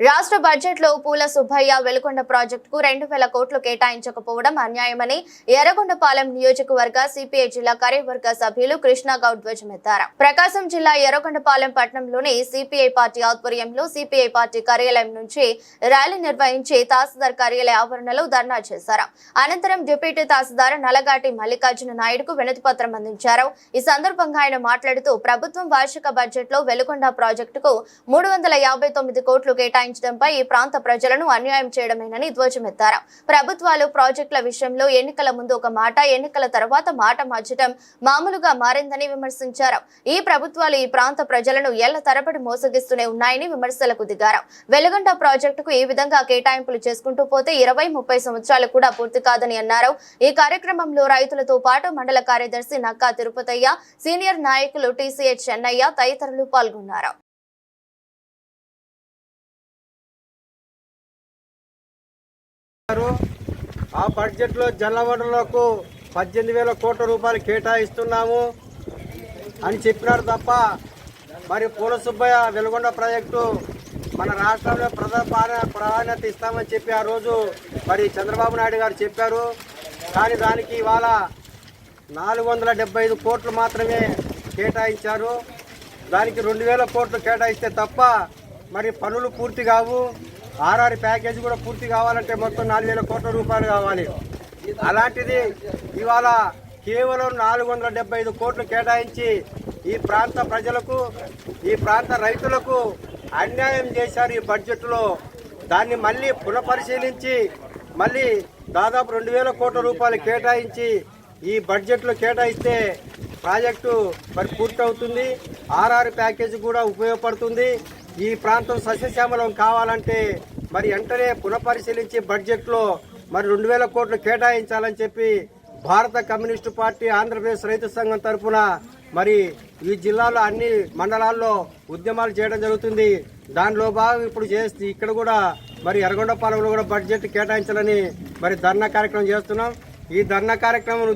రాష్ట్ర బడ్జెట్లో పూల సుబ్బయ్య వెలుకొండ ప్రాజెక్టుకు రెండు వేల కోట్లు కేటాయించకపోవడం అన్యాయమని ఎర్రగొండపాలెం నియోజకవర్గ సిపిఐ జిల్లా కార్యవర్గ సభ్యులు కృష్ణగౌడ్ ధ్వజమెత్తారు. ప్రకాశం జిల్లా ఎర్రగొండపాలెం పట్టణంలోని సిపిఐ పార్టీ ఆధ్వర్యంలో సిపిఐ పార్టీ కార్యాలయం నుంచి ర్యాలీ నిర్వహించి తహసీల్దార్ కార్యాలయ ఆవరణలో ధర్నా చేశారు. అనంతరం డిప్యూటీ తహసీల్దార్ నలగాటి మల్లికార్జున నాయుడుకు వినతి పత్రం అందించారు. ఈ సందర్భంగా ఆయన మాట్లాడుతూ ప్రభుత్వం వార్షిక బడ్జెట్లో వెలుగొండ ప్రాజెక్టుకు మూడు వందల యాభై తొమ్మిది కోట్లు కేటాయించడంపై ఈ ప్రాంత ప్రజలను అన్యాయం చేయడమేనని ధ్వజమెత్తారు. ప్రభుత్వాలు ప్రాజెక్టుల విషయంలో ఎన్నికల ముందు ఒక మాట ఎన్నికల తర్వాత మాట మార్చడం మామూలుగా మారిందని విమర్శించారు. ఈ ప్రభుత్వాలు ఈ ప్రాంత ప్రజలను ఎల్ల తరబడి మోసగిస్తూనే ఉన్నాయని విమర్శలకు దిగారు. వెలుగంట ప్రాజెక్టుకు ఈ విధంగా కేటాయింపులు చేసుకుంటూ పోతే ఇరవై ముప్పై సంవత్సరాలు కూడా పూర్తి కాదని అన్నారు. ఈ కార్యక్రమంలో రైతులతో పాటు మండల కార్యదర్శి నక్కా తిరుపతయ్య సీనియర్ నాయకులు టీసీహెచ్ చెన్నయ్య తదితరులు పాల్గొన్నారు. గారు ఆ బడ్జెట్లో జలవనరులకు పద్దెనిమిది వేల కోట్ల రూపాయలు కేటాయిస్తున్నాము అని చెప్పినారు తప్ప మరి పూల సుబ్బయ్య వెలుగొండ ప్రాజెక్టు మన రాష్ట్రంలో ప్రధాన ప్రాధాన్యత ఇస్తామని చెప్పి ఆ రోజు మరి చంద్రబాబు నాయుడు గారు చెప్పారు. కానీ దానికి ఇవాళ నాలుగు వందల డెబ్బై ఐదు కోట్లు మాత్రమే కేటాయించారు. దానికి రెండు వేల కోట్లు కేటాయిస్తే తప్ప మరి పనులు పూర్తి కావు. ఆర్ఆర్ ప్యాకేజీ కూడా పూర్తి కావాలంటే మొత్తం నాలుగు వేల కోట్ల రూపాయలు కావాలి. అలాంటిది ఇవాళ కేవలం నాలుగు వందల డెబ్బై ఐదు కోట్లు కేటాయించి ఈ ప్రాంత ప్రజలకు ఈ ప్రాంత రైతులకు అన్యాయం చేశారు ఈ బడ్జెట్లో. దాన్ని మళ్ళీ పునఃపరిశీలించి మళ్ళీ దాదాపు రెండు వేల కోట్ల రూపాయలు కేటాయించి ఈ బడ్జెట్లో కేటాయిస్తే ప్రాజెక్టు మరి పూర్తవుతుంది. ఆర్ఆర్ ప్యాకేజీ కూడా ఉపయోగపడుతుంది. ఈ ప్రాంతం సస్యశ్యామలం కావాలంటే మరి వెంటనే పునఃపరిశీలించి బడ్జెట్లో మరి రెండు వేల కోట్లు కేటాయించాలని చెప్పి భారత కమ్యూనిస్టు పార్టీ ఆంధ్రప్రదేశ్ రైతు సంఘం తరఫున మరి ఈ జిల్లాలో అన్ని మండలాల్లో ఉద్యమాలు చేయడం జరుగుతుంది. దానిలో భాగం ఇప్పుడు చేస్తే ఇక్కడ కూడా మరి ఎర్రగొండపాలెంలో కూడా బడ్జెట్ కేటాయించాలని మరి ధర్నా కార్యక్రమం చేస్తున్నాం. ఈ ధర్నా కార్యక్రమం